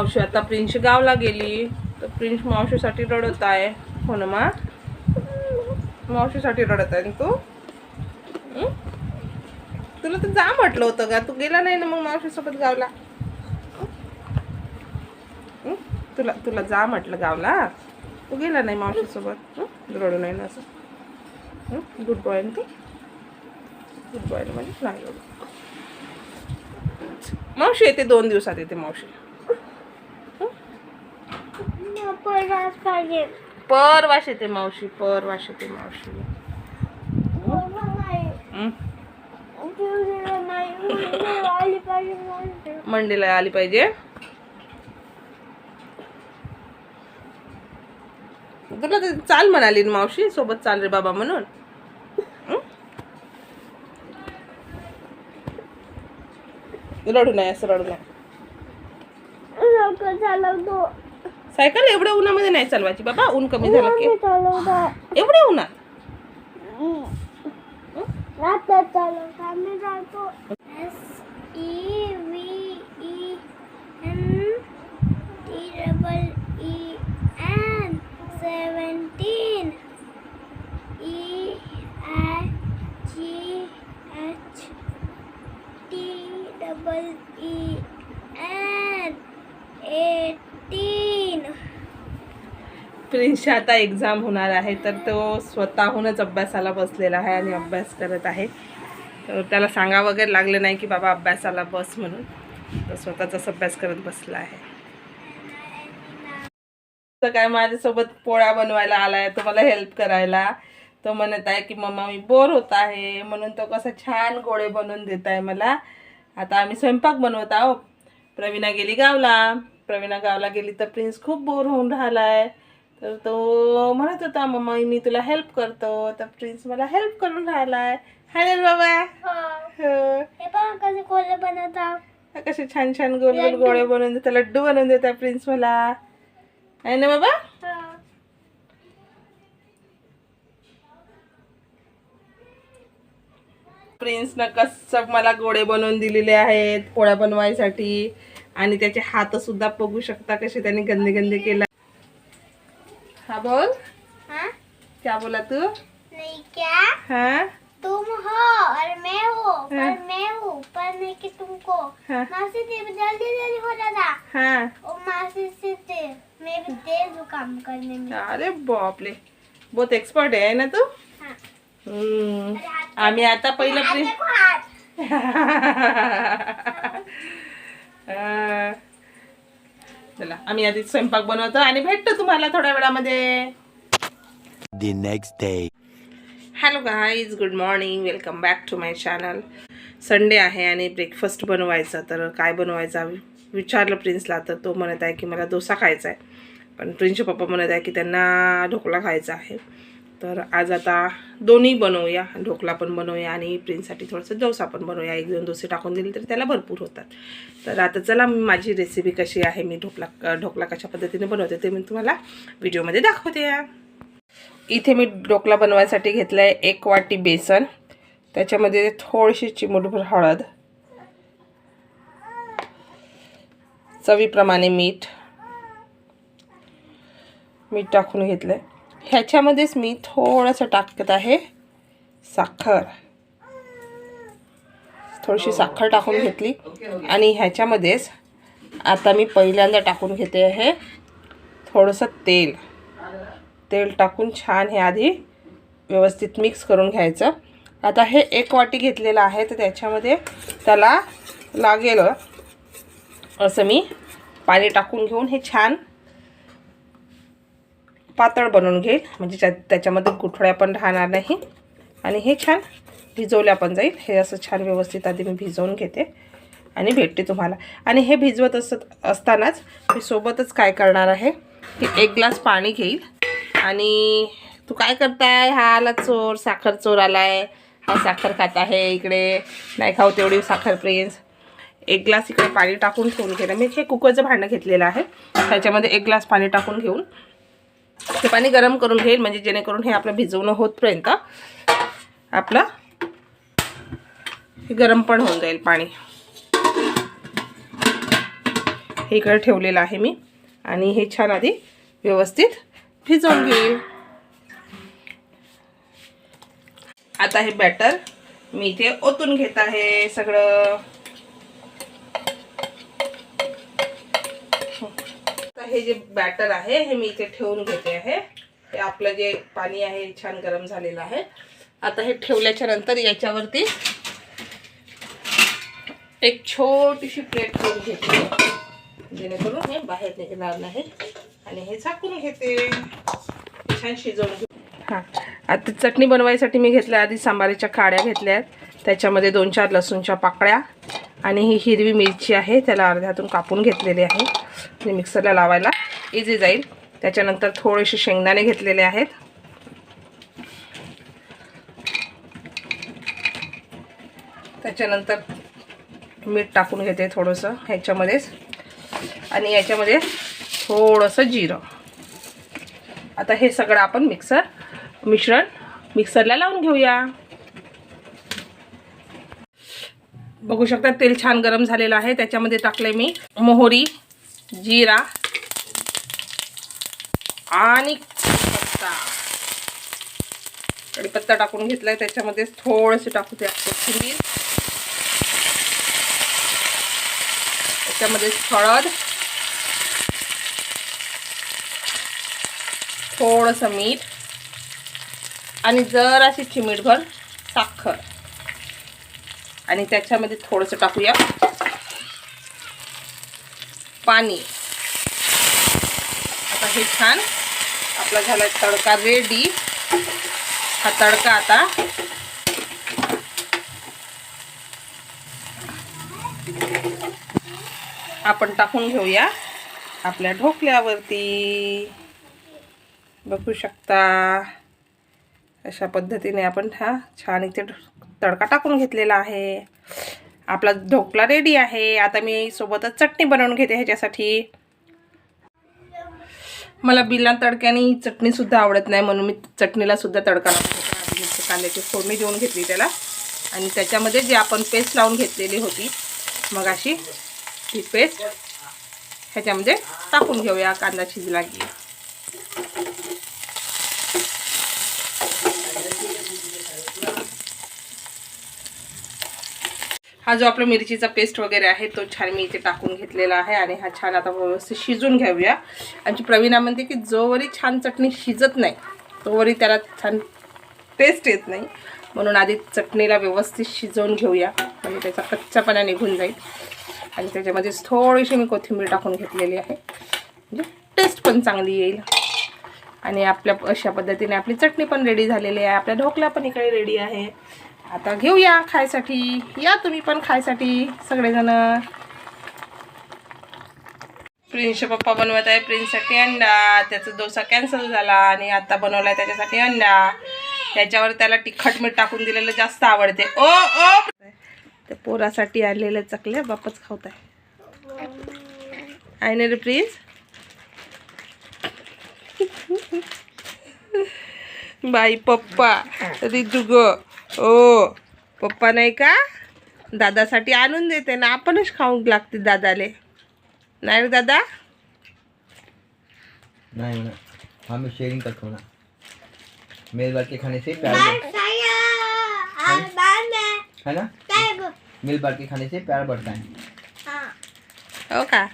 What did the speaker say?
मावशी आता प्रिन्स गावला गेली. तर प्रिन्स मावशीसाठी रडत आहे. हो ना मा? मावशीसाठी रडत आहे ना तू? तुला तर जा म्हटलं होतं का तू गेला नाही ना मग मावशीसोबत गावला? तुला तुला जा म्हटलं गावला. तू गेला नाही मावशीसोबत? रडू नाही ना असं. गुड बॉय ना तू? गुड बॉय म्हणजे नाही रडू मावशी येते दोन दिवसात येते मावशी. परवाच पाहिजे परवाश येते मावशी परवाश येते मावशी हं? आली पाहिजे म्हणते. मंडेला आली पाहिजे तुला तर चाल म्हणाली ना मावशी सोबत चाल रे बाबा म्हणून हं? रडू नाही असं रडू नाही लवकर चालवतो सायकल एवढ्या उन्हामध्ये नाही चालवायची बाबा ऊन कमी झालं की. एवढ्या उन्हात? Double E N seventeen E I G H T double E N eighteen प्रिन्सची आता एक्झाम होणार आहे तर तो स्वतःहूनच अभ्यासाला बसलेला आहे आणि अभ्यास करत आहे. तर त्याला सांगा वगैरे लागलं नाही की बाबा अभ्यासाला बस म्हणून. तर स्वतःचाच अभ्यास करत बसला आहे. तर काय माझ्यासोबत पोळ्या बनवायला आला आहे तो मला हेल्प करायला. तो म्हणत आहे की मम्मा मी बोर होत आहे. म्हणून तो कसं छान गोळे बनवून देत आहे मला. आता आम्ही स्वयंपाक बनवत आहोत. प्रवीणा गेली गावला. प्रवीणा गावला गेली तर प्रिन्स खूप बोर होऊन राहिला आहे तर तो म्हणत होता मम्मा मी तुला हेल्प करतो. तर प्रिन्स मला हेल्प करून राहिलाय. हाय रे बाबा हो. हे. पण कसे कोल्हे बनवतात. कसे छान छान गोल गोल गोळे बनवून देतात लड्डू बनवून देतात प्रिन्स मला. आहे ना बाबा प्रिन्सनं कसं मला गोळे बनवून दिलेले आहेत पोळ्या बनवायसाठी. आणि त्याचे हात सुद्धा बघू शकता कसे त्याने गंदे गंदे केला हा बोल। हाँ? क्या बोला तू? नहीं क्या? हा। तुम हो और मैं हूँ पर हाँ। मैं हूँ पर नहीं कि तुमको। हाँ। मासी से जल्दी जल्दी हो जाता हा। और मासी से ते मैं भी तेज हूँ काम करने में। अरे बापले बहुत एक्सपर्ट आहे ना तू? हाँ। हम्म. आम्ही आता पहिलं प्रिन्स चला आम्ही आधी स्वयंपाक बनवतो आणि भेटतो तुम्हाला थोड्या वेळामध्ये. The next day. Hello guys good morning welcome back to my channel Sunday आहे आणि ब्रेकफास्ट बनवायचा तर काय बनवायचा विचारलं प्रिन्सला तर तो म्हणत आहे की मला डोसा खायचा आहे. पण प्रिन्सचे पप्पा म्हणत आहे की त्यांना ढोकळा खायचा आहे. तर आज आता दोन्ही बनवूया. ढोकला पण बनवूया आणि प्रिन्ससाठी थोडंसं डोसा पण बनवूया. एक दोन डोसे टाकून दिले तर त्याला भरपूर होतात. तर आता चला माझी रेसिपी कशी आहे मी ढोकला ढोकला कशा पद्धतीने बनवते ते मी तुम्हाला व्हिडिओमध्ये दाखवते. या इथे मी ढोकला बनवायसाठी घेतलं आहे एक वाटी बेसन. त्याच्यामध्ये थोडीशी चिमूटभर हळद. चवीप्रमाणे मीठ. मीठ टाकून घेतलं आहे ह्याच्यामध्येच मी थोडंसं टाकत आहे साखर. थोडीशी साखर टाकून घेतली. आणि ह्याच्यामध्येच आता मी पहिल्यांदा टाकून घेते आहे थोडंसं तेल. तेल टाकून छान हे आधी व्यवस्थित मिक्स करून घ्यायचं. आता हे एक वाटी घेतलेलं आहे तर त्याच्यामध्ये त्याला लागेल असं मी पाणी टाकून घेऊन हे छान पातळ बनवून घेईल. म्हणजे त्याच्यामध्ये गुठळ्या पण राहणार नाही. आणि हे छान भिजवल्या पण जाईल. हे असं छान व्यवस्थित आधी मी भिजवून घेते. आणि भेटते तुम्हाला. आणि हे भिजवत असत असतानाच मी सोबतच काय करणार आहे की एक ग्लास पाणी घेईल. आणि तू काय करताय? हा आला चोर. साखर चोर आलाय. हा साखर खात आहे इकडे. नाही खाऊ तेवढी साखर प्रिन्स. एक ग्लास इकडे पाणी टाकून ठेवून घेणं मी हे कुकरचं भांडं घेतलेलं आहे. त्याच्यामध्ये एक ग्लास पाणी टाकून घेऊन हे पाणी गरम करून घेईल म्हणजे जेणेकरून हे आपलं भिजवणं होतपर्यंत आपलं हे गरम पण होऊन जाईल पाणी. हे इकडे ठेवलेलं आहे मी आणि हे छान आधी व्यवस्थित भिजवून घेईल. आता हे बॅटर मी इथे ओतून घेत आहे सगळं. हे जे बॅटर आहे हे मी इथे ठेवून घेते आहे. हे आपलं जे पाणी आहे हे छान गरम झालेलं आहे. आता हे ठेवल्याच्या नंतर याच्यावरती एक छोटीशी प्लेट करून घेते. जेणेकरून हे बाहेर निघणार नाही. आणि हे झाकून घेते. छान शिजवून घेते. हां. आता चटणी बनवायसाठी मी घेतल्या आधी सांबारीच्या काड्या घेतल्या आहेत त्याच्यामध्ये दोन चार लसूणच्या पाकळ्या. आणि ही हिरवी मिरची आहे त्याला अर्ध्यातून कापून घेतलेली आहे. आणि मिक्सरला लावायला इझी जाईल. त्याच्यानंतर थोडेसे शेंगदाणे घेतलेले आहेत. त्याच्यानंतर मीठ टाकून घेते थोडंसं ह्याच्यामध्येच. आणि याच्यामध्ये थोडंसं जिरं. आता हे सगळं आपण मिक्सर मिश्रण मिक्सरला लावून घेऊया. बघू शकता तेल छान गरम झालेलं आहे. त्याच्यामध्ये टाकले मी मोहरी जिरा आणि पत्ता कढीपत्ता टाकून घेतलाय. त्याच्यामध्ये थोडंसं टाकू द्या कोथिंबीर. त्याच्यामध्ये हळद. थोडंसं मीठ. आणि जराशी चिमीटभर साखर. आणि त्याच्यामध्ये थोडंसं टाकूया. पाणी. आता हे छान आपला झाला तडका रेडी हा तडका आता आपण टाकून घेऊया आपल्या ढोकल्यावरती. बघू शकता. अशा पद्धतीने आपण हा छान इथे तडका टाकून घेतलेला आहे. आपला ढोकला रेडी आहे. आता मी सोबतच चटणी बनवून घेते ह्याच्यासाठी. मला बिना तडक्याने चटणीसुद्धा आवडत नाही म्हणून मी चटणीला सुद्धा तडका लावून आधी कांद्याची फोडणी देऊन घेतली त्याला. आणि त्याच्यामध्ये जी आपण पेस्ट लावून घेतलेली होती मग अशी ती पेस्ट ह्याच्यामध्ये टाकून घेऊया कांदा शिजला की. हा जो आपला मिरचीचा पेस्ट वगैरे आहे तो छान मी इथे टाकून घेतलेला आहे आणि हा छान आता व्यवस्थित शिजून घेऊया. आमची प्रवीणा म्हणते की जोवरी छान चटणी शिजत नाही तोवरी त्याला छान टेस्ट येत नाही. म्हणून आधी चटणीला व्यवस्थित शिजवून घेऊया. म्हणजे त्याचा कच्चापणा निघून जाईल. आणि त्याच्यामध्ये थोडीशी मी कोथिंबीर टाकून घेतलेली आहे. म्हणजे टेस्ट पण चांगली येईल. आणि आपल्या अशा पद्धतीने आपली चटणी पण रेडी झालेली आहे. आपल्या ढोकला पण इकडे रेडी आहे. आता घेऊया खायसाठी. या तुम्ही पण खायसाठी सगळेजण. प्रिन्सचे पप्पा बनवत आहे प्रिन्ससाठी अंडा. त्याचा डोसा कॅन्सल झाला आणि आता बनवलाय त्याच्यासाठी अंडा. त्याच्यावर त्याला तिखट मीठ टाकून दिलेलं जास्त आवडते. ओ ओ! त्या पोरासाठी आलेलं चकल्या बापच खावत आहे आहे ना रे प्रिन्स बाई पप्पा रिदुग ओ पप्पा नाही का? दादासाठी आणून देते ना आपणच खाऊ लागते दादाले. नाही रे दादा? नहीं ना हम शेयरिंग करते हो ना. मेल बार के खाने से प्यार है ना? मिल बार के खाने से प्यार बढ़ता है. हो का?